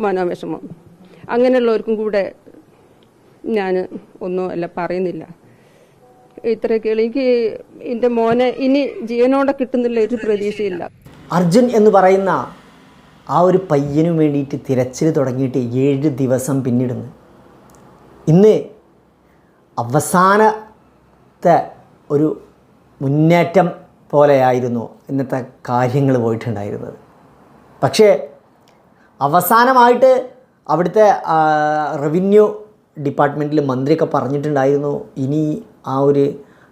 മനോവിഷമം. അങ്ങനെയുള്ളവർക്കും കൂടെ ഞാൻ ഒന്നും അല്ല പറയുന്നില്ല. ഇത്രയൊക്കെ എനിക്ക് എന്റെ മോനെ ഇനി ജീവനോടെ കിട്ടുന്നില്ല ഒരു പ്രതീക്ഷയില്ല. അർജുൻ എന്ന് പറയുന്ന ആ ഒരു പയ്യനും വേണ്ടിയിട്ട് തിരച്ചിൽ തുടങ്ങിയിട്ട് ഏഴ് ദിവസം പിന്നിടുന്നു. ഇന്ന് അവസാനത്തെ ഒരു മുന്നേറ്റം പോലെയായിരുന്നു ഇന്നത്തെ കാര്യങ്ങൾ പോയിട്ടുണ്ടായിരുന്നത്. പക്ഷേ അവസാനമായിട്ട് അവിടുത്തെ റവന്യൂ ഡിപ്പാർട്ട്മെന്റിൽ മന്ത്രിയൊക്കെ പറഞ്ഞിട്ടുണ്ടായിരുന്നു ഇനി ആ ഒരു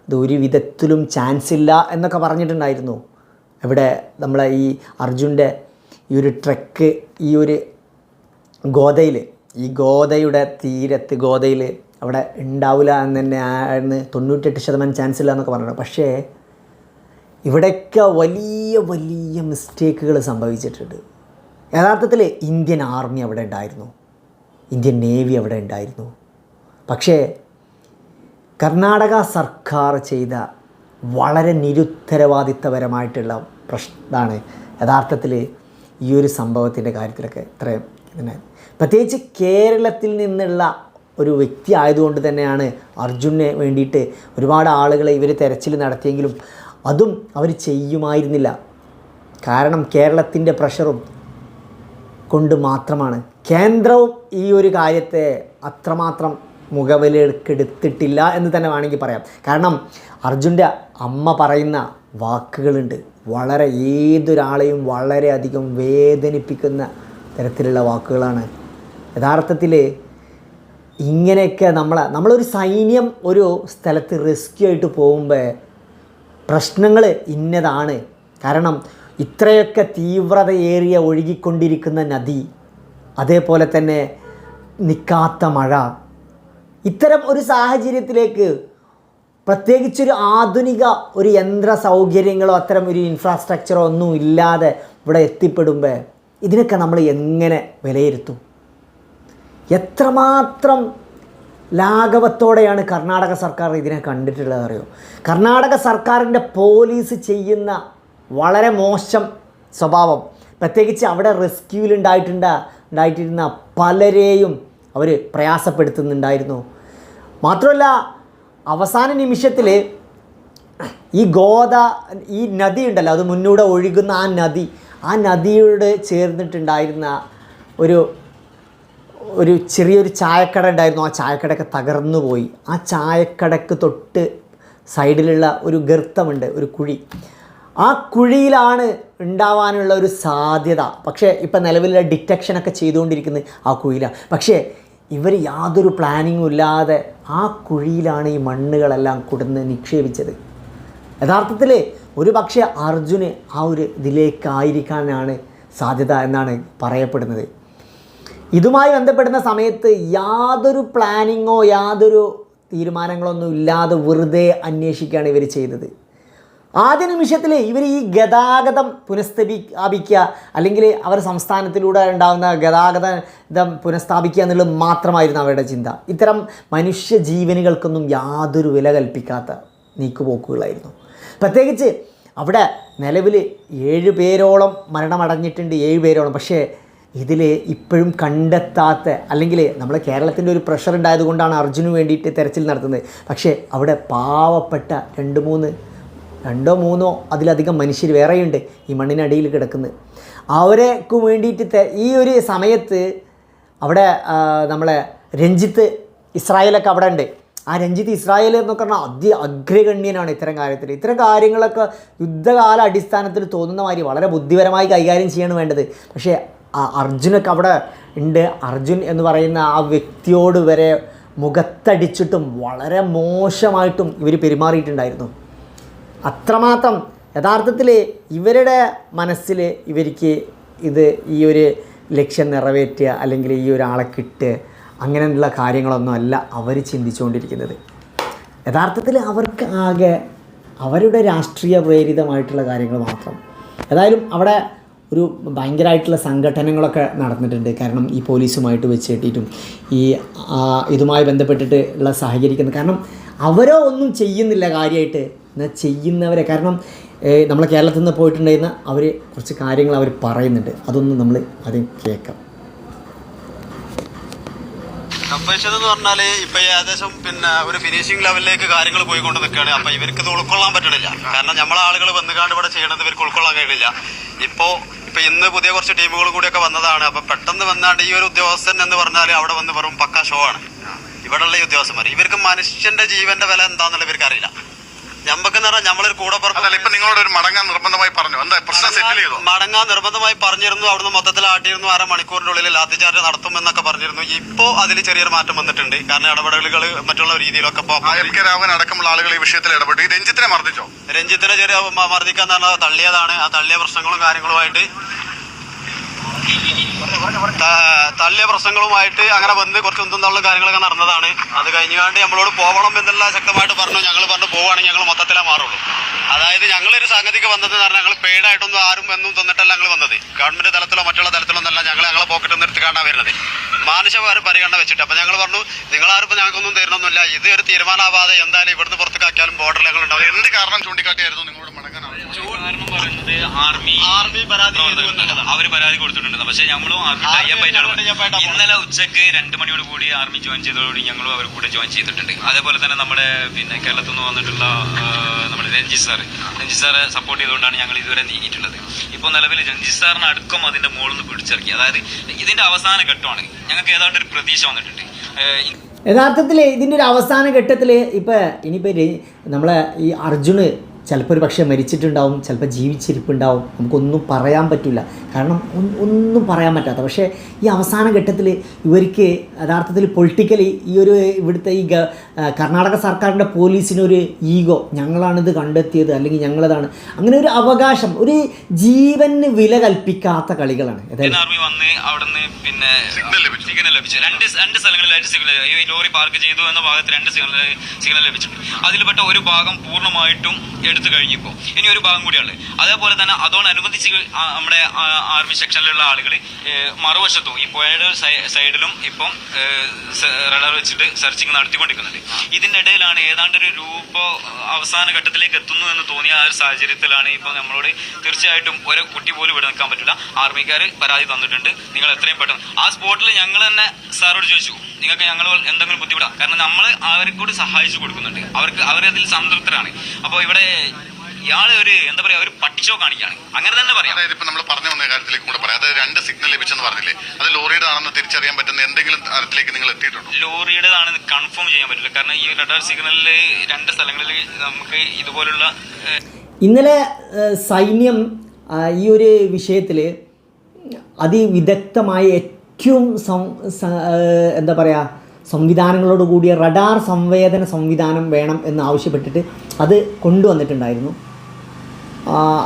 ഇത് ഒരു വിധത്തിലും ചാൻസ് ഇല്ല എന്നൊക്കെ പറഞ്ഞിട്ടുണ്ടായിരുന്നു. ഇവിടെ നമ്മളെ ഈ അർജുന്റെ ഈ ഒരു ട്രക്ക് ഈ ഒരു ഗോതയിൽ ഈ ഗോതയുടെ തീരത്ത് ഗോതയിൽ അവിടെ ഉണ്ടാവില്ല എന്ന് തന്നെ ആയിരുന്നു തൊണ്ണൂറ്റെട്ട് ശതമാനം ചാൻസ് ഇല്ല എന്നൊക്കെ പറഞ്ഞു പക്ഷേ ഇവിടെയൊക്കെ വലിയ വലിയ മിസ്റ്റേക്കുകൾ സംഭവിച്ചിട്ടുണ്ട്. യഥാർത്ഥത്തിൽ ഇന്ത്യൻ ആർമി അവിടെ ഉണ്ടായിരുന്നു. ഇന്ത്യൻ നേവി അവിടെ ഉണ്ടായിരുന്നു. പക്ഷേ കർണാടക സർക്കാർ ചെയ്ത വളരെ നിരുത്തരവാദിത്തപരമായിട്ടുള്ള പ്രശ്നമാണ് യഥാർത്ഥത്തിൽ ഈ ഒരു സംഭവത്തിന്റെ കാര്യത്തിലൊക്കെ ഇത്രയും ഇതിനെ. പ്രത്യേകിച്ച് കേരളത്തിൽ നിന്നുള്ള ഒരു വ്യക്തി ആയതുകൊണ്ട് തന്നെയാണ് അർജുനെ വേണ്ടിയിട്ട് ഒരുപാട് ആളുകളെ ഇവർ തെരച്ചിൽ നടത്തിയെങ്കിലും അതും അവർ ചെയ്യുമായിരുന്നില്ല. കാരണം കേരളത്തിന്റെ പ്രഷറും കൊണ്ട് മാത്രമാണ്. കേന്ദ്രവും ഈ ഒരു കാര്യത്തെ അത്രമാത്രം മുഖവിലെടുക്കെടുത്തിട്ടില്ല എന്ന് തന്നെ വേണമെങ്കിൽ പറയാം. കാരണം അർജുന്റെ അമ്മ പറയുന്ന വാക്കുകളുണ്ട്. വളരെ ഏതൊരാളെയും വളരെയധികം വേദനിപ്പിക്കുന്ന തരത്തിലുള്ള വാക്കുകളാണ്. യഥാർത്ഥത്തിൽ ഇങ്ങനെയൊക്കെ നമ്മൾ നമ്മളൊരു സൈന്യം ഒരു സ്ഥലത്ത് റെസ്ക്യൂ ആയിട്ട് പോകുമ്പോൾ പ്രശ്നങ്ങൾ ഇന്നതാണ്. കാരണം ഇത്രയൊക്കെ തീവ്രതയേറിയ ഒഴുകിക്കൊണ്ടിരിക്കുന്ന നദി അതേപോലെ തന്നെ നിൽക്കാത്ത മഴ. ഇത്തരം ഒരു സാഹചര്യത്തിലേക്ക് പ്രത്യേകിച്ചൊരു ആധുനിക ഒരു യന്ത്ര സൗകര്യങ്ങളോ അത്തരം ഒരു ഇൻഫ്രാസ്ട്രക്ചറോ ഒന്നും ഇല്ലാതെ ഇവിടെ എത്തിപ്പെടുമ്പോൾ ഇതിനൊക്കെ നമ്മൾ എങ്ങനെ വിലയിരുത്തും? എത്രമാത്രം ലാഘവത്തോടെയാണ് കർണാടക സർക്കാർ ഇതിനെ കണ്ടിട്ടുള്ളത് അറിയോ കർണാടക സർക്കാരിന്റെ പോലീസ് ചെയ്യുന്ന വളരെ മോശം സ്വഭാവം. പ്രത്യേകിച്ച് അവിടെ റെസ്ക്യൂവിൽ ഉണ്ടായിട്ടുണ്ട് ഉണ്ടായിട്ടിരുന്ന പലരെയും അവർ പ്രയാസപ്പെടുത്തുന്നുണ്ടായിരുന്നു. മാത്രമല്ല അവസാന നിമിഷത്തിൽ ഈ ഗോദ ഈ നദി ഉണ്ടല്ലോ അത് മുന്നൂടെ ഒഴുകുന്ന ആ നദി ആ നദിയോട് ചേർന്നിട്ടുണ്ടായിരുന്ന ഒരു ഒരു ചെറിയൊരു ചായക്കട ഉണ്ടായിരുന്നു. ആ ചായക്കടയൊക്കെ തകർന്നു പോയി. ആ ചായക്കടക്ക് തൊട്ട് സൈഡിലുള്ള ഒരു ഗർത്തമുണ്ട് ഒരു കുഴി. ആ കുഴിയിലാണ് ഉണ്ടാവാനുള്ള ഒരു സാധ്യത. പക്ഷേ ഇപ്പം നിലവിലുള്ള ഡിറ്റക്ഷനൊക്കെ ചെയ്തുകൊണ്ടിരിക്കുന്നത് ആ കുഴിയിലാണ്. പക്ഷേ ഇവർ യാതൊരു പ്ലാനിങ്ങും ഇല്ലാതെ ആ കുഴിയിലാണ് ഈ മണ്ണുകളെല്ലാം കൊടുന്ന് നിക്ഷേപിച്ചത്. യഥാർത്ഥത്തിൽ ഒരു പക്ഷേ അർജുന് ആ ഒരു ഇതിലേക്കായിരിക്കാനാണ് സാധ്യത എന്നാണ് പറയപ്പെടുന്നത്. ഇതുമായി ബന്ധപ്പെടുന്ന സമയത്ത് യാതൊരു പ്ലാനിങ്ങോ യാതൊരു തീരുമാനങ്ങളൊന്നും ഇല്ലാതെ വെറുതെ അന്വേഷിക്കുകയാണ് ഇവർ ചെയ്തത്. ആദ്യ നിമിഷത്തിൽ ഇവർ ഈ ഗതാഗതം പുനഃസ്ഥാപിക്കുക അല്ലെങ്കിൽ അവർ സംസ്ഥാനത്തിലൂടെ ഉണ്ടാകുന്ന ഗതാഗതം പുനഃസ്ഥാപിക്കുക എന്നുള്ളത് മാത്രമായിരുന്നു അവരുടെ ചിന്ത. ഇത്തരം മനുഷ്യ ജീവനുകൾക്കൊന്നും യാതൊരു വില കൽപ്പിക്കാത്ത നീക്കുപോക്കുകളായിരുന്നു. പ്രത്യേകിച്ച് അവിടെ നിലവിൽ ഏഴ് പേരോളം മരണമടഞ്ഞിട്ടുണ്ട് ഏഴ് പേരോളം. പക്ഷേ ഇതിൽ ഇപ്പോഴും കണ്ടെത്താത്ത അല്ലെങ്കിൽ നമ്മൾ കേരളത്തിന്റെ ഒരു പ്രഷർ ഉണ്ടായതുകൊണ്ടാണ് അർജുന് വേണ്ടിയിട്ട് തെരച്ചിൽ നടത്തുന്നത്. പക്ഷേ അവിടെ പാവപ്പെട്ട രണ്ട് മൂന്ന് രണ്ടോ മൂന്നോ അതിലധികം മനുഷ്യർ വേറെയുണ്ട് ഈ മണ്ണിനടിയിൽ കിടക്കുന്നത്. അവരെക്കു വേണ്ടിയിട്ട് ഈ ഒരു സമയത്ത് അവിടെ നമ്മളെ രഞ്ജിത്ത് ഇസ്രായേലൊക്കെ അവിടെ ഉണ്ട്. ആ രഞ്ജിത്ത് ഇസ്രായേൽ എന്നൊക്കെ പറഞ്ഞാൽ അതി അഗ്രഗണ്യനാണ് ഇത്തരം കാര്യത്തിൽ. ഇത്തരം കാര്യങ്ങളൊക്കെ യുദ്ധകാല അടിസ്ഥാനത്തിൽ തോന്നുന്ന മാതിരി വളരെ ബുദ്ധിപരമായി കൈകാര്യം ചെയ്യാണ് വേണ്ടത്. പക്ഷേ അർജുനൊക്കെ അവിടെ ഉണ്ട്. അർജുൻ എന്ന് പറയുന്ന ആ വ്യക്തിയോട് വരെ മുഖത്തടിച്ചിട്ടും വളരെ മോശമായിട്ടും ഇവർ പെരുമാറിയിട്ടുണ്ടായിരുന്നു. അത്രമാത്രം യഥാർത്ഥത്തിൽ ഇവരുടെ മനസ്സിൽ ഇവർക്ക് ഇത് ഈ ഒരു ലക്ഷ്യം നിറവേറ്റുക അല്ലെങ്കിൽ ഈ ഒരാളെ കിട്ടുക അങ്ങനെയുള്ള കാര്യങ്ങളൊന്നും അല്ല അവർ ചിന്തിച്ചുകൊണ്ടിരിക്കുന്നത്. യഥാർത്ഥത്തിൽ അവർക്ക് ആകെ അവരുടെ രാഷ്ട്രീയ പ്രേരിതമായിട്ടുള്ള കാര്യങ്ങൾ മാത്രം. ഏതായാലും അവിടെ ഒരു ഭയങ്കരമായിട്ടുള്ള സംഘടനകളൊക്കെ നടന്നിട്ടുണ്ട്. കാരണം ഈ പോലീസുമായിട്ട് വെച്ച് കെട്ടിയിട്ടും ഈ ഇതുമായി ബന്ധപ്പെട്ടിട്ട് ഉള്ള സഹകരിക്കുന്നത് കാരണം അവരോ ഒന്നും ചെയ്യുന്നില്ല കാര്യമായിട്ട് എന്നാൽ ചെയ്യുന്നവരെ. കാരണം നമ്മൾ കേരളത്തിൽ നിന്ന് പോയിട്ടുണ്ടായിരുന്ന അവർ കുറച്ച് കാര്യങ്ങൾ അവർ പറയുന്നുണ്ട്. അതൊന്നും നമ്മൾ ആദ്യം കേൾക്കാം. സംഭവിച്ചത് പറഞ്ഞാൽ ഇപ്പൊ ഏകദേശം പിന്നെ ഒരു ഫിനിഷിംഗ് ലെവലിലേക്ക് കാര്യങ്ങൾ പോയിക്കൊണ്ട് നിൽക്കുകയാണ് അപ്പൊ ഇവർക്ക് ഇത് ഉൾക്കൊള്ളാൻ പറ്റണില്ല. കാരണം നമ്മളെ ആളുകൾ വന്നുകാണ്ട് ഇവിടെ ചെയ്യണത് ഇവർക്ക് ഉൾക്കൊള്ളാൻ കഴിയില്ല ഇപ്പോ ഇപ്പൊ ഇന്ന് പുതിയ കുറച്ച് ടീമുകൾ കൂടിയൊക്കെ വന്നതാണ്. അപ്പൊ പെട്ടെന്ന് വന്നാണ്ട് ഈ ഒരു ഉദ്യോഗസ്ഥൻ എന്ന് പറഞ്ഞാൽ അവിടെ വന്ന് വെറും പക്ക ഷോ ആണ്. ഇവിടെയുള്ള ഈ ഉദ്യോഗസ്ഥന്മാർ ഇവർക്ക് മനുഷ്യന്റെ ജീവന്റെ വില എന്താണെന്നുള്ള ഇവർക്ക് അറിയില്ല. ഞമ്മക്കെന്ന് പറഞ്ഞാൽ നമ്മളൊരു കൂടെ അതല്ല ഇപ്പൊ നിങ്ങളോട് ഒരു മടങ്ങാൻ നിർബന്ധമായി പറഞ്ഞു. എന്താ പ്രശ്നം സെറ്റിൽ ചെയ്തു? മടങ്ങാൻ നിർബന്ധമായി പറഞ്ഞിരുന്നു. അവിടുന്ന് മൊത്തത്തിൽ ആട്ടിയിരുന്നു. അരമണിക്കൂറിന്റെ ഉള്ളിൽ ലാത്തിചാർജ് നടത്തും എന്നൊക്കെ പറഞ്ഞിരുന്നു. ഇപ്പോ അതിൽ ചെറിയൊരു മാറ്റം വന്നിട്ടുണ്ട്. കാരണം ഇടപെടലുകൾ മറ്റുള്ള രീതിയിലൊക്കെ എം കെ രാഘവൻ അടക്കമുള്ള ആളുകൾ ഈ വിഷയത്തിൽ ഇടപെട്ടു. രഞ്ജിത്തിനെ മർദ്ദിച്ചോ? രഞ്ജിത്തിനെ ചെറിയ മർദ്ദിക്കാൻ തള്ളിയതാണ്. ആ തള്ളിയ പ്രശ്നങ്ങളും കാര്യങ്ങളുമായിട്ട് തള്ളിയ പ്രശ്നങ്ങളുമായിട്ട് അങ്ങനെ വന്ന് കുറച്ച് ഒന്നും തള്ളും കാര്യങ്ങളൊക്കെ നടന്നതാണ്. അത് കഴിഞ്ഞുകൊണ്ട് നമ്മളോട് പോകണം എന്നുള്ള ശക്തമായിട്ട് പറഞ്ഞു. ഞങ്ങൾ പറഞ്ഞു പോവുകയാണെങ്കിൽ ഞങ്ങൾ മൊത്തത്തിലേ മാറുള്ളൂ. അതായത് ഞങ്ങളൊരു സംഗതിക്ക് വന്നത് എന്ന് പറഞ്ഞാൽ ഞങ്ങൾ പെയ്ഡായിട്ടൊന്നും ആരും എന്നും തന്നിട്ടല്ല ഞങ്ങൾ വന്നത്. ഗവൺമെന്റ് തലത്തിലോ മറ്റുള്ള തലത്തിലോ എന്നല്ല ഞങ്ങൾ ഞങ്ങളെ പോക്കറ്റിൽ നിന്ന് കാണാൻ വരുന്നത്. മാനുഷമാരും പരിഗണന വെച്ചിട്ട് അപ്പൊ ഞങ്ങൾ പറഞ്ഞു നിങ്ങളാരും ഞങ്ങൾക്കൊന്നും തരണമെന്നില്ല ഇത് ഒരു തീരുമാനമാവാതെ എന്തായാലും ഇവിടുന്ന് പുറത്തേക്കാക്കിയാലും ബോർഡർ ഞങ്ങൾ ഉണ്ടാവും. എന്ത് കാരണം ചൂണ്ടിക്കാട്ടിയായിരുന്നു നിങ്ങളോട് ആർമി ആർമി പരാതി കൊടുത്തിട്ടുണ്ട്. പക്ഷെ ഞങ്ങളും ആർമി ആർമി ടൈപ്പ് ആയിട്ടാണ് ഇന്നലെ ഉച്ചയ്ക്ക് രണ്ട് മണിയോട് കൂടി ആർമി ജോയിൻ ചെയ്തതോടുകൂടി ഞങ്ങളും അവർ കൂടെ ജോയിൻ ചെയ്തിട്ടുണ്ട്. അതേപോലെ തന്നെ നമ്മുടെ പിന്നെ കേരളത്തിൽ നിന്ന് വന്നിട്ടുള്ള നമ്മുടെ രഞ്ജിത് സാർ രഞ്ജിത് സാറെ സപ്പോർട്ട് ചെയ്തുകൊണ്ടാണ് ഞങ്ങൾ ഇതുവരെ നീങ്ങിയിട്ടുള്ളത്. ഇപ്പോൾ നിലവിൽ രഞ്ജിത് സാറിന് അടുക്കം അതിന്റെ മുകളിൽ നിന്ന് പിടിച്ചിറക്കി. അതായത് ഇതിന്റെ അവസാന ഘട്ടമാണ്. ഞങ്ങൾക്ക് ഏതാണ്ട് ഒരു പ്രതീക്ഷ വന്നിട്ടുണ്ട്. യഥാർത്ഥത്തിൽ ഇതിന്റെ ഒരു അവസാന ഘട്ടത്തിൽ ഇപ്പോൾ ഇനിയിപ്പോൾ നമ്മളെ ഈ അർജുന് ചിലപ്പോൾ ഒരു പക്ഷേ മരിച്ചിട്ടുണ്ടാവും ചിലപ്പോൾ ജീവിച്ചിരിപ്പുണ്ടാവും. നമുക്കൊന്നും പറയാൻ പറ്റില്ല കാരണം ഒന്നും പറയാൻ പറ്റാത്ത. പക്ഷേ ഈ അവസാന ഘട്ടത്തിൽ ഇവർക്ക് യഥാർത്ഥത്തിൽ പൊളിറ്റിക്കലി ഈ ഒരു ഇവിടുത്തെ ഈ കർണാടക സർക്കാരിന്റെ പോലീസിനൊരു ഈഗോ ഞങ്ങളാണിത് കണ്ടെത്തിയത് അല്ലെങ്കിൽ ഞങ്ങളതാണ്. അങ്ങനെ ഒരു അവകാശം ഒരു ജീവന് വില കൽപ്പിക്കാത്ത കളികളാണ്. ആർമി വന്ന് അവിടുന്ന് പിന്നെ സിഗ്നൽ ലഭിച്ചു. സിഗ്നൽ ലഭിച്ചു. രണ്ട് രണ്ട് സ്ഥലങ്ങളിലായിട്ട് സിഗ്നൽ ഈ ലോറി പാർക്ക് ചെയ്തു എന്ന ഭാഗത്ത് രണ്ട് സിഗ്നൽ സിഗ്നൽ ലഭിച്ചിട്ടുണ്ട്. അതിൽപ്പെട്ട ഒരു ഭാഗം പൂർണമായിട്ടും എടുത്തു കഴിഞ്ഞപ്പോൾ ഇനി ഒരു ഭാഗം കൂടിയാണ് അതേപോലെ തന്നെ അതോടനുബന്ധിച്ച് നമ്മുടെ ആർമി സെക്ഷനിലുള്ള ആളുകൾ മറുവശത്തും ഈ പുഴയുടെ സൈഡിലും ഇപ്പം റഡാർ വെച്ചിട്ട് സെർച്ചിങ് നടത്തിക്കൊണ്ടിരിക്കുന്നുണ്ട്. ഇതിനിടയിലാണ് ഏതാണ്ട് ഒരു രൂപ അവസാന ഘട്ടത്തിലേക്ക് എത്തുന്നു എന്ന് തോന്നിയ ആ ഒരു സാഹചര്യത്തിലാണ് ഇപ്പം നമ്മളോട് തീർച്ചയായിട്ടും ഒരു കുട്ടി പോലും ഇവിടെ നിൽക്കാൻ പറ്റില്ല. ആർമിക്കാർ പരാതി തന്നിട്ടുണ്ട്. നിങ്ങൾ എത്രയും പെട്ടെന്ന്. ആ സ്പോട്ടിൽ ഞങ്ങൾ തന്നെ സാറോട് ചോദിച്ചു. നിങ്ങൾക്ക് ഞങ്ങൾ എന്തെങ്കിലും ബുദ്ധിമുട്ടാണ് കാരണം നമ്മൾ അവരെ കൂടി സഹായിച്ചു കൊടുക്കുന്നുണ്ട്. അവർക്ക് അവരതിൽ സംതൃപ്തരാണ്. അപ്പോൾ ഇവിടെ ഇയാൾ ഒരു എന്താ പറയാ ഒരു പട്ടിച്ചോ കാണിക്കാണ് അങ്ങനെ തന്നെ പറയാം. അതായത് ഇപ്പൊ നമ്മൾ പറഞ്ഞു വന്ന കാര്യത്തിലേക്ക് കൂടെ പറയാം. അതായത് രണ്ട് സിഗ്നൽ ലഭിച്ചെന്ന് പറഞ്ഞില്ലേ? അത് ലോറിയുടെ ആണെന്ന് തിരിച്ചറിയാൻ പറ്റുന്ന എന്തെങ്കിലും തരത്തിലേക്ക് നിങ്ങൾ എത്തിയിട്ടുണ്ടോ? ലോറിയുടേതാണെന്ന് കൺഫേം ചെയ്യാൻ പറ്റില്ല. കാരണം ഈ റഡാർ സിഗ്നലിൽ രണ്ട് സ്ഥലങ്ങളിൽ നമുക്ക് ഇതുപോലുള്ള ഇന്നലെ സൈന്യം ഈ ഒരു വിഷയത്തിൽ അതിവിദഗ്ധമായ ഏറ്റവും എന്താ പറയുക സംവിധാനങ്ങളോട് കൂടിയ റഡാർ സംവേദന സംവിധാനം വേണം എന്ന് ആവശ്യപ്പെട്ടിട്ട് അത് കൊണ്ടുവന്നിട്ടുണ്ടായിരുന്നു.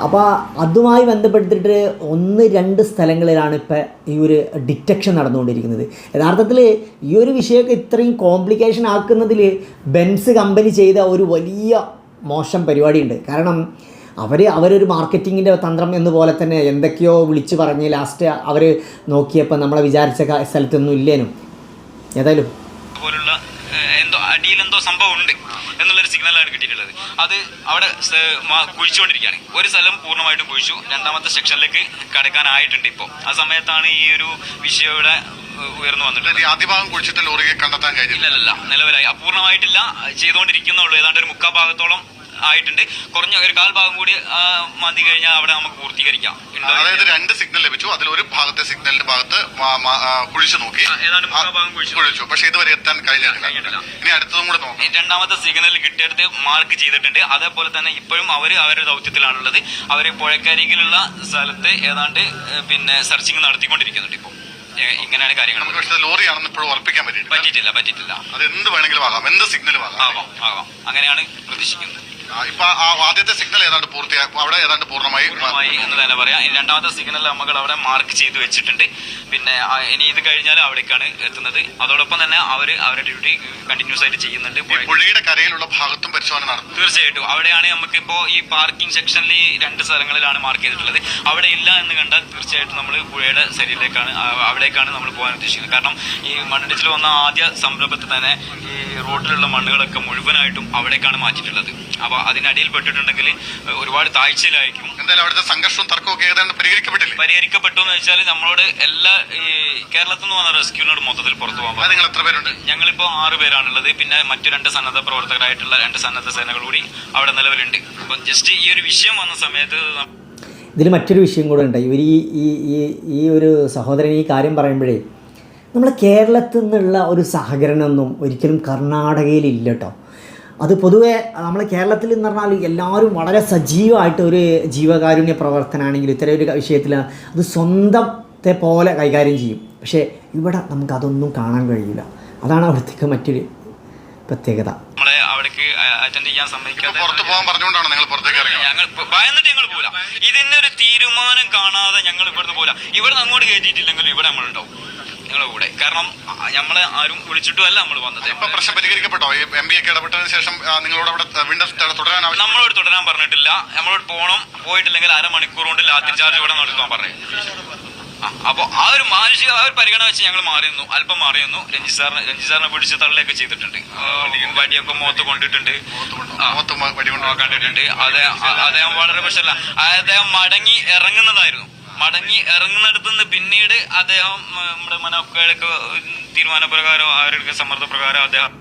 അപ്പോൾ അതുമായി ബന്ധപ്പെട്ടിട്ട് ഒന്ന് രണ്ട് സ്ഥലങ്ങളിലാണ് ഇപ്പോൾ ഈ ഒരു ഡിറ്റക്ഷൻ നടന്നുകൊണ്ടിരിക്കുന്നത്. യഥാർത്ഥത്തിൽ ഈ ഒരു വിഷയമൊക്കെ ഇത്രയും കോംപ്ലിക്കേഷൻ ആക്കുന്നതിൽ ബെൻസ് കമ്പനി ചെയ്ത ഒരു വലിയ മോശം പരിപാടിയുണ്ട്. കാരണം അവർ അവരൊരു മാർക്കറ്റിങ്ങിന്റെ തന്ത്രം എന്ന പോലെ തന്നെ എന്തൊക്കെയോ വിളിച്ചു പറഞ്ഞ് ലാസ്റ്റ് അവർ നോക്കിയപ്പോൾ നമ്മളെ വിചാരിച്ച സ്ഥലത്തൊന്നും ഇല്ലേനും. ഏതായാലും പോലുള്ള ഏഹ്, എന്തോ അടിയിൽ എന്തോ സംഭവം ഉണ്ട് എന്നുള്ളൊരു സിഗ്നലാണ് കിട്ടിയിട്ടുള്ളത്. അത് അവിടെ കുഴിച്ചുകൊണ്ടിരിക്കുകയാണ്. ഒരു സ്ഥലം പൂർണമായിട്ടും കുഴിച്ചു. രണ്ടാമത്തെ സെക്ഷനിലേക്ക് കടക്കാനായിട്ടുണ്ട് ഇപ്പോൾ ആ സമയത്താണ് ഈ ഒരു വിഷയം ഇവിടെ ഉയർന്നു വന്നിട്ടുണ്ട് ആദ്യഭാഗം ആദ്യ ഭാഗം കുഴിച്ചിട്ട് ലോറിയെ കണ്ടെത്താൻ കഴിഞ്ഞില്ല. ഇല്ലല്ല നിലവിലായി. അപൂർണമായിട്ടില്ല. ചെയ്തുകൊണ്ടിരിക്കുന്നുള്ളൂ. ഏതാണ്ട് ഒരു മുക്കാൽ ഭാഗത്തോളം ആയിട്ടുണ്ട്. കുറഞ്ഞ ഒരു കാൽ ഭാഗം കൂടി മാന്തി മതി കഴിഞ്ഞാൽ അവിടെ നമുക്ക് പൂർത്തീകരിക്കാം. അതായത് രണ്ട് സിഗ്നൽ ലഭിച്ചു. അതിൽ ഒരു ഭാഗത്തെ സിഗ്നലിന്റെ ഭാഗത്ത് കുഴിച്ചു നോക്കി. ഏതാണ്ട് ഭാഗം കുഴിച്ചു. പക്ഷേ ഇതുവരെ എത്താൻ കഴിഞ്ഞിട്ടില്ല. കഴിഞ്ഞിട്ടില്ല. ഇനി അടുത്തതും കൂടെ നോക്കാം. രണ്ടാമത്തെ സിഗ്നൽ കിട്ടിയെടുത്ത് മാർക്ക് ചെയ്തിട്ടുണ്ട്. അതേപോലെ തന്നെ ഇപ്പോഴും അവർ അവരുടെ ദൗത്യത്തിലാണുള്ളത്. അവർ പുഴക്കരികിലുള്ള സ്ഥലത്ത് ഏതാണ്ട് പിന്നെ സെർച്ചിങ് നടത്തിക്കൊണ്ടിരിക്കുന്നുണ്ട് ഇപ്പോൾ ഇങ്ങനെയാണ് കാര്യങ്ങൾ. പക്ഷേ ലോറിയാണെന്ന് ഇപ്പോഴും ഉറപ്പിക്കാൻ പറ്റിയിട്ടില്ല. പറ്റിയിട്ടില്ല പറ്റിയിട്ടില്ല. അത് എന്ത് വേണമെങ്കിലും ആകാം. എന്ത് സിഗ്നലും ആകാം. ആവാം ആവാം അങ്ങനെയാണ് പ്രതീക്ഷിക്കുന്നത്. ഇപ്പൊ ആദ്യത്തെ സിഗ്നൽ ഏതാണ്ട് പൂർത്തിയായി അവിടെ ഏതാണ്ട് പൂർണമായി പൂർണമായി എന്ന് തന്നെ പറയാം. രണ്ടാമത്തെ സിഗ്നൽ നമ്മൾ അവിടെ മാർക്ക് ചെയ്ത് വെച്ചിട്ടുണ്ട്. പിന്നെ ഇനി ഇത് കഴിഞ്ഞാൽ അവിടേക്കാണ് എത്തുന്നത്. അതോടൊപ്പം തന്നെ അവർ അവരുടെ ഡ്യൂട്ടി കണ്ടിന്യൂസ് ആയിട്ട് ചെയ്യുന്നുണ്ട്. പുഴയുടെ കരയിലുള്ള ഭാഗത്തും പരിശോധന നടത്തും തീർച്ചയായിട്ടും. അവിടെയാണ് നമുക്ക് ഇപ്പോൾ ഈ പാർക്കിംഗ് സെക്ഷനിൽ ഈ രണ്ട് സ്ഥലങ്ങളിലാണ് മാർക്ക് ചെയ്തിട്ടുള്ളത്. അവിടെ ഇല്ല എന്ന് കണ്ടാൽ തീർച്ചയായിട്ടും നമ്മൾ പുഴയുടെ സൈഡിലേക്കാണ് അവിടേക്കാണ് നമ്മൾ പോകാൻ ഉദ്ദേശിക്കുന്നത്. കാരണം ഈ മണ്ണിടിച്ചിൽ വന്ന ആദ്യ സംരംഭത്തിൽ തന്നെ ഈ റോഡിലുള്ള മണ്ണുകളൊക്കെ മുഴുവനായിട്ടും അവിടേക്കാണ് മാറ്റിയിട്ടുള്ളത്. അപ്പോൾ അതിനടിയിൽ പെട്ടിട്ടുണ്ടെങ്കിൽ ഒരുപാട് താഴ്ചയിലായിരിക്കും. എന്തായാലും അവിടുത്തെ സംഘർഷവും തർക്കവും ഒക്കെ ഏതാണ്ട് പരിഹരിക്കപ്പെട്ടില്ല? പരിഹരിക്കപ്പെട്ടു എന്ന് വെച്ചാൽ നമ്മളോട് എല്ലാ ഈ കേരളത്തിൽ നിന്ന് വന്ന റെസ്ക്യൂനോട് മൊത്തത്തിൽ പുറത്തു പോകാൻ അത് നിങ്ങൾ എത്ര പേരുണ്ട്? ഞങ്ങളിപ്പോൾ ആറ് പേരാണുള്ളത്. പിന്നെ മറ്റു രണ്ട് സന്നദ്ധ പ്രവർത്തകരായിട്ടുള്ള രണ്ട് സന്നദ്ധ സേനകൾ കൂടി അവിടെ നിലവിലുണ്ട്. അപ്പം ജസ്റ്റ് ഈ ഒരു വിഷയം വന്ന സമയത്ത് ഇതിൽ മറ്റൊരു വിഷയം കൂടെ ഉണ്ട്. ഇവർ ഈ ഈ ഈ ഈ ഒരു സഹോദരൻ ഈ കാര്യം പറയുമ്പോഴേ നമ്മൾ കേരളത്തിൽ നിന്നുള്ള ഒരു സഹകരണമൊന്നും ഒരിക്കലും കർണാടകയിൽ ഇല്ല കേട്ടോ. അത് പൊതുവെ നമ്മൾ കേരളത്തിൽ എന്ന് പറഞ്ഞാൽ എല്ലാവരും വളരെ സജീവമായിട്ട് ഒരു ജീവകാരുണ്യ പ്രവർത്തനമാണെങ്കിൽ ഇത്തരം ഒരു വിഷയത്തിൽ അത് സ്വന്തത്തെ പോലെ കൈകാര്യം ചെയ്യും. പക്ഷേ ഇവിടെ നമുക്ക് അതൊന്നും കാണാൻ കഴിയില്ല. അതാണ് അവിടുത്തേക്ക് മറ്റൊരു പ്രത്യേകത. നമ്മളെ അവിടേക്ക് അറ്റൻഡ് ചെയ്യാൻ ഇപ്പൊ സമ്മതിക്കാതെ പുറത്ത് പോകാൻ പറഞ്ഞുകൊണ്ടാണ് നിങ്ങൾ പുറത്തേക്ക് ഞങ്ങൾ ഭയന്നിട്ട് ഞങ്ങൾ പോല ഇതിനൊരു തീരുമാനം കാണാതെ ഞങ്ങൾ ഇവിടുന്ന് പോല ഇവിടുന്ന് അങ്ങോട്ട് കയറ്റിയിട്ടില്ലെങ്കിൽ ഇവിടെ നമ്മളുണ്ടാവും. ഞങ്ങളെ കൂടെ. കാരണം ആ, നമ്മളെ ആരും വിളിച്ചിട്ടും അല്ല നമ്മൾ വന്നത്. ഇപ്പൊ പ്രശ്നം പരിഹരിക്കപ്പെട്ടോ? എം പി ഒക്കെ ഇടപെട്ടതിന് ശേഷം നിങ്ങളോട് അവിടെ വീണ്ടും തുടരാൻ നമ്മളോട് തുടരാൻ പറഞ്ഞിട്ടില്ല. നമ്മളോട് പോകണം പോയിട്ടില്ലെങ്കിൽ അരമണിക്കൂർ കൊണ്ട് ലാത്തി ചാർജ് ഇവിടെ നടത്താൻ പറഞ്ഞു. അപ്പോൾ ആ ഒരു മാനുഷിക ആ ഒരു പരിഗണന വെച്ച് ഞങ്ങൾ മാറിയുന്നു അല്പം മാറിയുന്നു രഞ്ജിത് സാറിനെ രഞ്ജിത് സാറിനെ പിടിച്ച് തള്ളിയൊക്കെ ചെയ്തിട്ടുണ്ട്. വടിയൊക്കെ മുഖത്ത് കൊണ്ടിട്ടുണ്ട്. കണ്ടിട്ടുണ്ട്. അദ്ദേഹം അദ്ദേഹം വളരെ പക്ഷല്ല അദ്ദേഹം മടങ്ങി ഇറങ്ങുന്നതായിരുന്നു. മടങ്ങി ഇറങ്ങുന്നിടത്ത് നിന്ന് പിന്നീട് അദ്ദേഹം നമ്മുടെ മനോക്കാരൊക്കെ തീരുമാനപ്രകാരം അവരുടെ സമ്മർദ്ദപ്രകാരം അദ്ദേഹം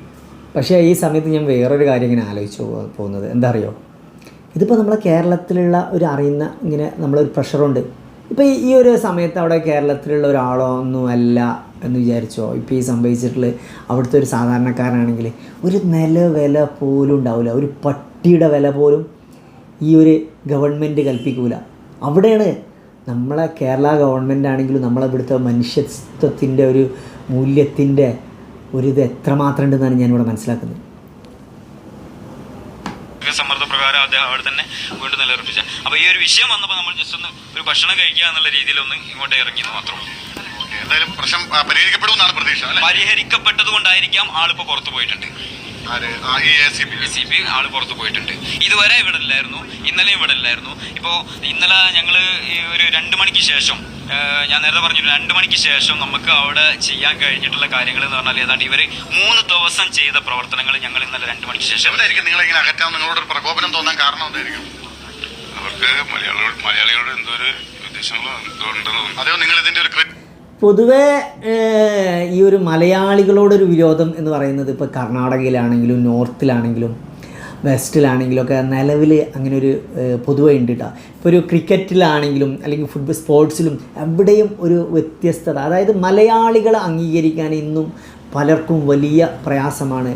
പക്ഷേ ഈ സമയത്ത് ഞാൻ വേറൊരു കാര്യം ഇങ്ങനെ ആലോചിച്ചു പോകുന്നത്. എന്താ അറിയോ ഇതിപ്പോൾ നമ്മളെ കേരളത്തിലുള്ള ഒരു അറിയുന്ന ഇങ്ങനെ നമ്മളൊരു പ്രഷറുണ്ട്. ഇപ്പോൾ ഈ ഒരു സമയത്ത് അവിടെ കേരളത്തിലുള്ള ഒരാളോ ഒന്നും അല്ല എന്ന് വിചാരിച്ചോ? ഇപ്പോൾ ഈ സംഭവിച്ചിട്ടുള്ള അവിടുത്തെ ഒരു സാധാരണക്കാരനാണെങ്കിൽ ഒരു നില വില പോലും ഉണ്ടാവില്ല. ഒരു പട്ടിയുടെ വില പോലും ഈ ഒരു ഗവൺമെന്റ് കൽപ്പിക്കൂല. അവിടെയാണ് നമ്മളെ കേരള ഗവൺമെന്റ് ആണെങ്കിലും നമ്മളിവിടുത്തെ മനുഷ്യത്വത്തിന്റെ ഒരു മൂല്യത്തിന്റെ ഒരു ഇത് എത്രമാത്രം ഉണ്ടെന്നാണ് ഞാനിവിടെ മനസ്സിലാക്കുന്നത്. സമ്മർദ്ദപ്രകാരം അദ്ദേഹം അവിടെ തന്നെ വീണ്ടും അപ്പോൾ ഈ ഒരു വിഷയം വന്നപ്പോൾ നമ്മൾ ജസ്റ്റ് ഒന്ന് ഒരു ഭക്ഷണം കഴിക്കുക എന്നുള്ള രീതിയിൽ ഒന്ന് ഇങ്ങോട്ട് ഇറങ്ങി എന്ന് മാത്രം. ഓക്കേ. എന്തായാലും പ്രശ്നം ആ, പരിഹരിക്കപ്പെടുമെന്നാണ് പ്രതീക്ഷ അല്ലെ? പരിഹരിക്കപ്പെട്ടത് കൊണ്ടായിരിക്കാം ആളിപ്പോ പുറത്തു പോയിട്ടുണ്ട്. ആൾ പുറത്ത് പോയിട്ടുണ്ട്. ഇതുവരെ ഇവിടെ ഇല്ലായിരുന്നു. ഇന്നലെയും ഇവിടെ ഇല്ലായിരുന്നു. ഇപ്പോൾ ഇന്നലെ ഞങ്ങൾ ഈ ഒരു രണ്ട് മണിക്ക് ശേഷം ഞാൻ നേരത്തെ പറഞ്ഞു രണ്ട് മണിക്ക് ശേഷം നമുക്ക് അവിടെ ചെയ്യാൻ കഴിഞ്ഞിട്ടുള്ള കാര്യങ്ങൾ എന്ന് പറഞ്ഞാൽ ഏതാണ്ട് ഇവർ മൂന്ന് ദിവസം ചെയ്ത പ്രവർത്തനങ്ങൾ ഞങ്ങൾ ഇന്നലെ രണ്ട് മണിക്ക് ശേഷം എന്തായിരിക്കും നിങ്ങളെ ഇങ്ങനെ അകറ്റാൻ നിങ്ങളോട് ഒരു പ്രകോപനം തോന്നാൻ കാരണം എന്തായിരിക്കും? അവർക്ക് മലയാളികളോട് മലയാളികളോട് എന്തോ ഒരു ഉദ്ദേശങ്ങളോ എന്തോ ഉണ്ടെന്ന് അതോ അതെയോ? നിങ്ങൾ ഇതിന്റെ ഒരു ക്രി- പൊതുവേ ഈ ഒരു മലയാളികളോടൊരു വിരോധം എന്ന് പറയുന്നത് ഇപ്പോൾ കർണാടകയിലാണെങ്കിലും നോർത്തിലാണെങ്കിലും വെസ്റ്റിലാണെങ്കിലും ഒക്കെ നിലവിൽ അങ്ങനെ ഒരു പൊതുവെ ഉണ്ട് കേട്ടോ ഇപ്പോൾ ഒരു ക്രിക്കറ്റിലാണെങ്കിലും അല്ലെങ്കിൽ ഫുട്ബോൾ സ്പോർട്സിലും എവിടെയും ഒരു വ്യത്യസ്തത. അതായത് മലയാളികളെ അംഗീകരിക്കാൻ ഇന്നും പലർക്കും വലിയ പ്രയാസമാണ്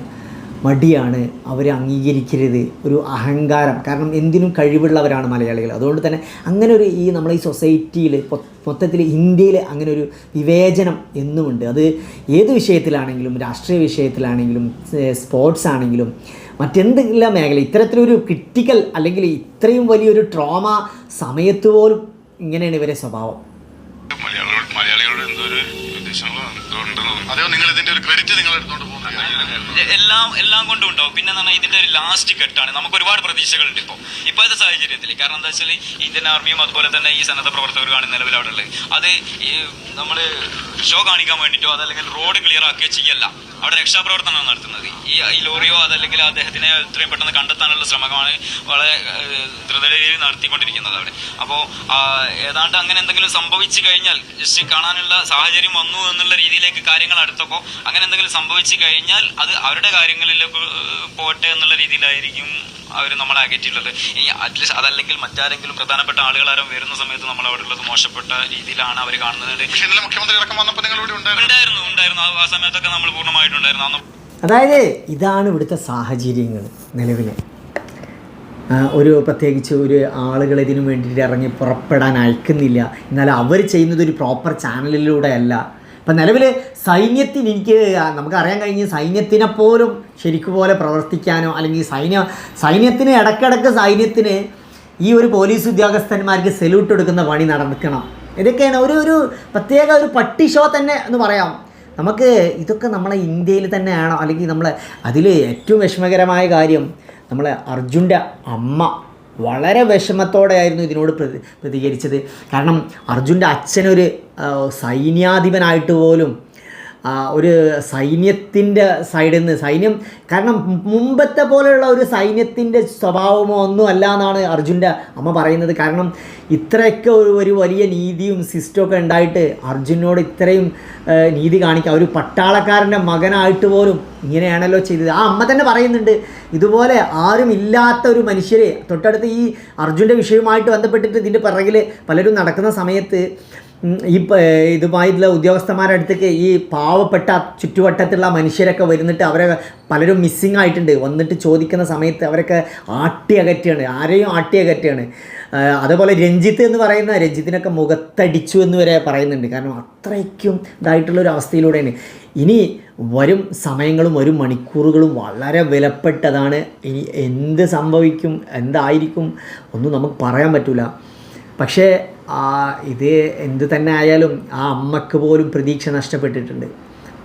മടിയാണ് അവരെ അംഗീകരിക്കരുത്. ഒരു അഹങ്കാരം. കാരണം എന്തിനും കഴിവുള്ളവരാണ് മലയാളികൾ. അതുകൊണ്ട് തന്നെ അങ്ങനെ ഒരു ഈ നമ്മളെ ഈ സൊസൈറ്റിയിൽ മൊത്തത്തിൽ ഇന്ത്യയിൽ അങ്ങനെ ഒരു വിവേചനം എന്നുമുണ്ട്. അത് ഏത് വിഷയത്തിലാണെങ്കിലും രാഷ്ട്രീയ വിഷയത്തിലാണെങ്കിലും സ്പോർട്സ് ആണെങ്കിലും മറ്റെന്തെല്ലാം മേഖല ഇത്തരത്തിലൊരു ക്രിട്ടിക്കൽ അല്ലെങ്കിൽ ഇത്രയും വലിയൊരു ട്രോമ സമയത്ത് പോലും ഇങ്ങനെയാണ് ഇവരെ സ്വഭാവം. മലയാളികളോട് എന്തോ ഒരു ഉദ്ദേശങ്ങളോ എന്തോ ഉണ്ടെന്ന് തോന്നുന്നു. അതെയോ? നിങ്ങൾ ഇതിന്റെ ഒരു ക്രെഡിറ്റ് നിങ്ങൾ എടുത്തോണ്ട് പോകുന്നത്? എല്ലാം എല്ലാം കൊണ്ടും ഉണ്ടാവും. പിന്നെ എന്ന് പറഞ്ഞാൽ ഇതിന്റെ ഒരു ലാസ്റ്റ് കെട്ടാണ് നമുക്ക് ഒരുപാട് പ്രതീക്ഷകളുണ്ട് ഇപ്പോൾ ഇപ്പോഴത്തെ സാഹചര്യത്തിൽ. കാരണം എന്താ വെച്ചാൽ ഇന്ത്യൻ ആർമിയും അതുപോലെ തന്നെ ഈ സന്നദ്ധ പ്രവർത്തകരുമാണ് നിലവിൽ അവിടെ ഉള്ളത്. അത് നമ്മൾ ഷോ കാണിക്കാൻ വേണ്ടിയിട്ടോ അതല്ലെങ്കിൽ റോഡ് ക്ലിയർ ആക്കുകയോ ചെയ്യല്ല. അവിടെ രക്ഷാപ്രവർത്തനമാണ് നടത്തുന്നത്. ഈ ഈ ലോറിയോ അതല്ലെങ്കിൽ അദ്ദേഹത്തിനെ എത്രയും പെട്ടെന്ന് കണ്ടെത്താനുള്ള ശ്രമമാണ് വളരെ ഏഹ്, ദ്രുതഗതിയിൽ നടത്തിക്കൊണ്ടിരിക്കുന്നത് അവിടെ. അപ്പോൾ ഏതാണ്ട് അങ്ങനെ എന്തെങ്കിലും സംഭവിച്ചു കഴിഞ്ഞാൽ ജസ്റ്റ് കാണാനുള്ള സാഹചര്യം വന്നു എന്നുള്ള രീതിയിലേക്ക് കാര്യങ്ങൾ അടുത്തപ്പോൾ അങ്ങനെ എന്തെങ്കിലും സംഭവിച്ചു കഴിഞ്ഞാൽ അത് അവരുടെ കാര്യങ്ങളിലേക്ക് പോട്ടെ എന്നുള്ള രീതിയിലായിരിക്കും അവർ നമ്മളെ അകറ്റിയിട്ടുള്ളത്. ഇനി അറ്റ്ലീസ്റ്റ് അതല്ലെങ്കിൽ മറ്റാരെങ്കിലും പ്രധാനപ്പെട്ട ആളുകൾ ആരും വരുന്ന സമയത്ത് നമ്മൾ അവിടെ ഉള്ളത് മോശപ്പെട്ട രീതിയിലാണ് അവർ കാണുന്നത്. മുഖ്യമന്ത്രി ഇറക്കം വന്നപ്പോൾ നിങ്ങൾ ഇവിടെ ഉണ്ടായിരുന്നു. ഉണ്ടായിരുന്നു ആ- സമയത്തൊക്കെ നമ്മൾ പൂർണമായിട്ടുണ്ടായിരുന്നു. അതായത് ഇതാണ് ഇവിടുത്തെ സാഹചര്യങ്ങൾ നിലവിലെ. ഒരു പ്രത്യേകിച്ച് ഒരു ആളുകൾ ഇതിനു വേണ്ടിയിട്ട് ഇറങ്ങി പുറപ്പെടാൻ അയക്കുന്നില്ല. എന്നാൽ അവർ ചെയ്യുന്നത് ഒരു പ്രോപ്പർ ചാനലിലൂടെ അല്ല. ഇപ്പം നിലവിൽ സൈന്യത്തിന് എനിക്ക് നമുക്കറിയാൻ കഴിഞ്ഞ് സൈന്യത്തിനെ പോലും ശരിക്കും പോലെ പ്രവർത്തിക്കാനോ അല്ലെങ്കിൽ സൈന്യ സൈന്യത്തിന് ഇടക്കിടക്ക് സൈന്യത്തിന് ഈ ഒരു പോലീസ് ഉദ്യോഗസ്ഥന്മാർക്ക് സല്യൂട്ട് എടുക്കുന്ന പണി നടക്കണം ഇതൊക്കെയാണ് ഒരു ഒരു പ്രത്യേക ഒരു പട്ടി ഷോ തന്നെ എന്ന് പറയാം. നമുക്ക് ഇതൊക്കെ നമ്മളെ ഇന്ത്യയിൽ തന്നെയാണോ? അല്ലെങ്കിൽ നമ്മളെ അതിൽ ഏറ്റവും വിഷമകരമായ കാര്യം നമ്മളെ അർജുന്റെ അമ്മ വളരെ വിഷമത്തോടെയായിരുന്നു ഇതിനോട് പ്രതി പ്രതികരിച്ചത്. കാരണം അർജുന്റെ അച്ഛനൊരു സൈന്യാധിപനായിട്ട് പോലും ഒരു സൈന്യത്തിന്റെ സൈഡിൽ നിന്ന് സൈന്യം കാരണം മുമ്പത്തെ പോലെയുള്ള ഒരു സൈന്യത്തിന്റെ സ്വഭാവമോ ഒന്നും അല്ല എന്നാണ് അർജുന്റെ അമ്മ പറയുന്നത്. കാരണം ഇത്രയൊക്കെ ഒരു ഒരു വലിയ നീതിയും സിസ്റ്റമൊക്കെ ഉണ്ടായിട്ട് അർജുനോട് ഇത്രയും നീതി കാണിക്കുക ഒരു പട്ടാളക്കാരന്റെ മകനായിട്ട് പോലും ഇങ്ങനെയാണല്ലോ ചെയ്തത്. ആ അമ്മ തന്നെ പറയുന്നുണ്ട് ഇതുപോലെ ആരും ഇല്ലാത്ത ഒരു മനുഷ്യരെ തൊട്ടടുത്ത് ഈ അർജുന്റെ വിഷയവുമായിട്ട് ബന്ധപ്പെട്ടിട്ട് ഇതിന്റെ പിറകിൽ പലരും നടക്കുന്ന സമയത്ത് ഈ ഇതുമായിട്ടുള്ള ഉദ്യോഗസ്ഥന്മാരുടെ അടുത്തേക്ക് ഈ പാവപ്പെട്ട ചുറ്റുവട്ടത്തുള്ള മനുഷ്യരൊക്കെ വരുന്നിട്ട് അവരെ പലരും മിസ്സിങ് ആയിട്ടുണ്ട്. വന്നിട്ട് ചോദിക്കുന്ന സമയത്ത് അവരൊക്കെ ആട്ടി അകറ്റുകയാണ് ആരെയും ആട്ടി അകറ്റുകയാണ് അതേപോലെ രഞ്ജിത്ത് എന്ന് പറയുന്ന രഞ്ജിത്തിനൊക്കെ മുഖത്തടിച്ചു എന്ന് വരെ പറയുന്നുണ്ട്. കാരണം അത്രയ്ക്കും ഇതായിട്ടുള്ള ഒരു അവസ്ഥയിലൂടെയാണ്. ഇനി വരും സമയങ്ങളും വരും മണിക്കൂറുകളും വളരെ വിലപ്പെട്ടതാണ്. ഇനി എന്ത് സംഭവിക്കും എന്തായിരിക്കും ഒന്നും നമുക്ക് പറയാൻ പറ്റില്ല പക്ഷേ ആ ഇത് എന്ത് തന്നെ ആയാലും ആ അമ്മയ്ക്ക് പോലും പ്രതീക്ഷ നഷ്ടപ്പെട്ടിട്ടുണ്ട്.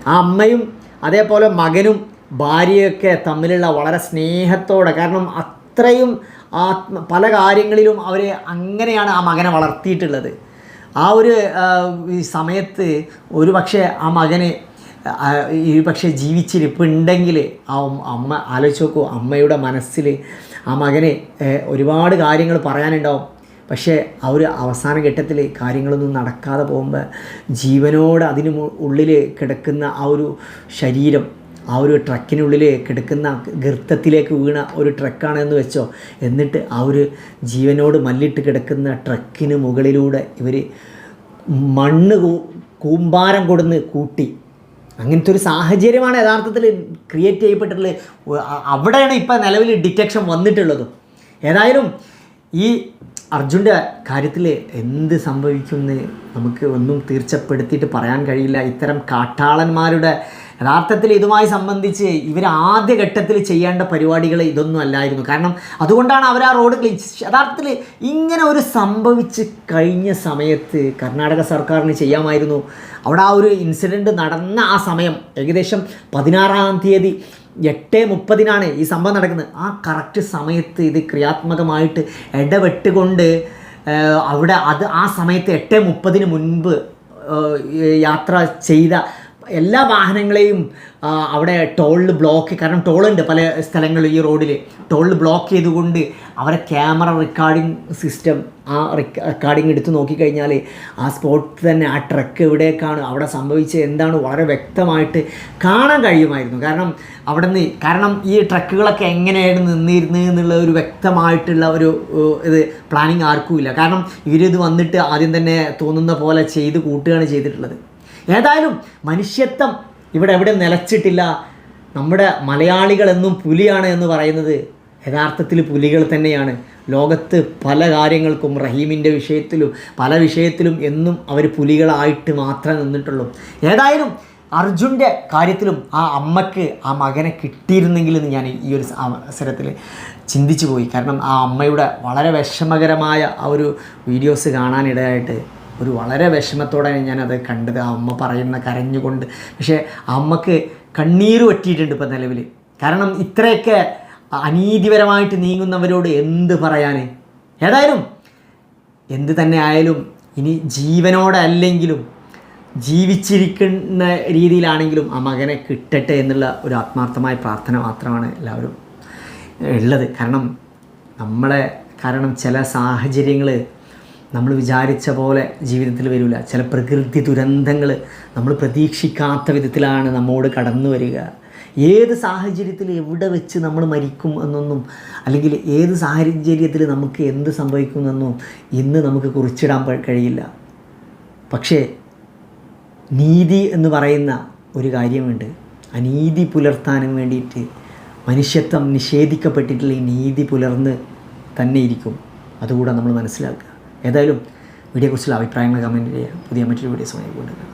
ആ അമ്മയും അതേപോലെ മകനും ഭാര്യയൊക്കെ തമ്മിലുള്ള വളരെ സ്നേഹത്തോടെ കാരണം അത്രയും ആത്മ പല കാര്യങ്ങളിലും അവർ അങ്ങനെയാണ് ആ മകനെ വളർത്തിയിട്ടുള്ളത്. ആ ഒരു സമയത്ത് ഒരു പക്ഷേ ആ മകന് ഒരു പക്ഷേ ജീവിച്ചിരിപ്പുണ്ടെങ്കിൽ ആ അമ്മ ആലോചിച്ച് നോക്കൂ അമ്മയുടെ മനസ്സിൽ ആ മകന് ഒരുപാട് കാര്യങ്ങൾ പറയാനുണ്ടാവും. പക്ഷേ ആ ഒരു അവസാന ഘട്ടത്തിൽ കാര്യങ്ങളൊന്നും നടക്കാതെ പോകുമ്പോൾ ജീവനോട് അതിന് ഉള്ളിൽ കിടക്കുന്ന ആ ഒരു ശരീരം ആ ഒരു ട്രക്കിനുള്ളിൽ കിടക്കുന്ന ഗർത്തത്തിലേക്ക് വീണ ഒരു ട്രക്കാണെന്ന് വെച്ചോ? എന്നിട്ട് ആ ഒരു ജീവനോട് മല്ലിട്ട് കിടക്കുന്ന ട്രക്കിന് മുകളിലൂടെ ഇവർ മണ്ണ് കൂമ്പാരം കൊടുന്ന് കൂട്ടി. അങ്ങനത്തെ ഒരു സാഹചര്യമാണ് യഥാർത്ഥത്തിൽ ക്രിയേറ്റ് ചെയ്യപ്പെട്ടിട്ടുള്ളത് അവിടെയാണ് ഇപ്പോൾ നിലവിൽ ഡിറ്റക്ഷൻ വന്നിട്ടുള്ളത്. ഏതായാലും ഈ അർജുന്റെ കാര്യത്തിൽ എന്ത് സംഭവിക്കുമെന്ന് നമുക്ക് ഒന്നും തീർച്ചപ്പെടുത്തിയിട്ട് പറയാൻ കഴിയില്ല. ഇത്തരം കാട്ടാളന്മാരുടെ യഥാർത്ഥത്തിൽ ഇതുമായി സംബന്ധിച്ച് ഇവർ ആദ്യ ഘട്ടത്തിൽ ചെയ്യേണ്ട പരിപാടികൾ ഇതൊന്നും അല്ലായിരുന്നു. കാരണം അതുകൊണ്ടാണ് അവർ ആ റോഡ് ക്ലീൻ യഥാർത്ഥത്തിൽ ഇങ്ങനെ ഒരു സംഭവിച്ച് കഴിഞ്ഞ സമയത്ത് കർണാടക സർക്കാരിന് ചെയ്യാമായിരുന്നു. അവിടെ ആ ഒരു ഇൻസിഡന്റ് നടന്ന ആ സമയം ഏകദേശം പതിനാറാം തീയതി എട്ട് മുപ്പതിനാണ് ഈ സംഭവം നടക്കുന്നത്. ആ കറക്റ്റ് സമയത്ത് ഇത് ക്രിയാത്മകമായിട്ട് ഇടപെട്ടുകൊണ്ട് അവിടെ അത് ആ സമയത്ത് എട്ട് മുപ്പതിന് മുൻപ് യാത്ര ചെയ്ത എല്ലാ വാഹനങ്ങളെയും അവിടെ ടോളിൽ ബ്ലോക്ക് കാരണം ടോളുണ്ട് പല സ്ഥലങ്ങളിൽ ഈ റോഡിൽ ടോളിൽ ബ്ലോക്ക് ചെയ്തുകൊണ്ട് അവരെ ക്യാമറ റെക്കോർഡിംഗ് സിസ്റ്റം ആ റെക്കോർഡിംഗ് എടുത്ത് നോക്കിക്കഴിഞ്ഞാൽ ആ സ്പോട്ട് തന്നെ ആ ട്രക്ക് എവിടേക്കാണ് അവിടെ സംഭവിച്ചത് എന്താണ് വളരെ വ്യക്തമായിട്ട് കാണാൻ കഴിയുമായിരുന്നു. കാരണം അവിടെ നിന്ന് കാരണം ഈ ട്രക്കുകളൊക്കെ എങ്ങനെയാണ് നിന്നിരുന്നത് എന്നുള്ള ഒരു വ്യക്തമായിട്ടുള്ള ഒരു ഇത് പ്ലാനിങ് ആർക്കും ഇല്ല. കാരണം ഇവരിത് വന്നിട്ട് ആദ്യം തന്നെ തോന്നുന്ന പോലെ ചെയ്ത് കൂട്ടുകയാണ് ചെയ്തിട്ടുള്ളത്. ഏതായാലും മനുഷ്യത്വം ഇവിടെ എവിടെ നിലച്ചിട്ടില്ല. നമ്മുടെ മലയാളികളെന്നും പുലിയാണ് എന്ന് പറയുന്നത് യഥാർത്ഥത്തിൽ പുലികൾ തന്നെയാണ്. ലോകത്ത് പല കാര്യങ്ങൾക്കും റഹീമിന്റെ വിഷയത്തിലും പല വിഷയത്തിലും എന്നും അവർ പുലികളായിട്ട് മാത്രമേ നിന്നിട്ടുള്ളൂ. ഏതായാലും അർജുന്റെ കാര്യത്തിലും ആ അമ്മയ്ക്ക് ആ മകനെ കിട്ടിയിരുന്നെങ്കിലെന്ന് ഞാൻ ഈ ഒരു അവസരത്തിൽ ചിന്തിച്ചു പോയി. കാരണം ആ അമ്മയുടെ വളരെ വിഷമകരമായ ആ ഒരു വീഡിയോസ് കാണാനിടയായിട്ട് ഒരു വളരെ വിഷമത്തോടെയാണ് ഞാനത് കണ്ടത്. ആ അമ്മ പറയുന്ന കരഞ്ഞുകൊണ്ട്. പക്ഷേ ആ അമ്മയ്ക്ക് കണ്ണീര് പറ്റിയിട്ടുണ്ട് ഇപ്പം നിലവിൽ കാരണം ഇത്രയൊക്കെ അനീതിപരമായിട്ട് നീങ്ങുന്നവരോട് എന്ത് പറയാൻ ഏതായാലും എന്ത് തന്നെ ആയാലും ഇനി ജീവനോടെ അല്ലെങ്കിലും ജീവിച്ചിരിക്കുന്ന രീതിയിലാണെങ്കിലും ആ മകനെ കിട്ടട്ടെ എന്നുള്ള ഒരു ആത്മാർത്ഥമായ പ്രാർത്ഥന മാത്രമാണ് എല്ലാവരും ഉള്ളത്. കാരണം നമ്മളെ കാരണം ചില സാഹചര്യങ്ങൾ നമ്മൾ വിചാരിച്ച പോലെ ജീവിതത്തിൽ വരില്ല. ചില പ്രകൃതി ദുരന്തങ്ങൾ നമ്മൾ പ്രതീക്ഷിക്കാത്ത വിധത്തിലാണ് നമ്മോട് കടന്നു വരിക. ഏത് സാഹചര്യത്തിൽ എവിടെ വെച്ച് നമ്മൾ മരിക്കും എന്നൊന്നും അല്ലെങ്കിൽ ഏത് സാഹചര്യത്തിൽ നമുക്ക് എന്ത് സംഭവിക്കുമെന്നൊന്നും ഇന്ന് നമുക്ക് കുറിച്ചിടാൻ കഴിയില്ല. പക്ഷേ നീതി എന്ന് പറയുന്ന ഒരു കാര്യമുണ്ട്. അനീതി നീതി പുലർത്താനും വേണ്ടിയിട്ട് മനുഷ്യത്വം നിഷേധിക്കപ്പെട്ടിട്ടുള്ള ഈ നീതി പുലർന്ന് തന്നെ ഇരിക്കും. അതുകൂടെ നമ്മൾ മനസ്സിലാക്കുക. ഏതായാലും വീഡിയോയെക്കുറിച്ചുള്ള അഭിപ്രായങ്ങൾ കമന്റ് ചെയ്യുക പുതിയ മറ്റൊരു വീഡിയോസ് കൊണ്ടുവരാം.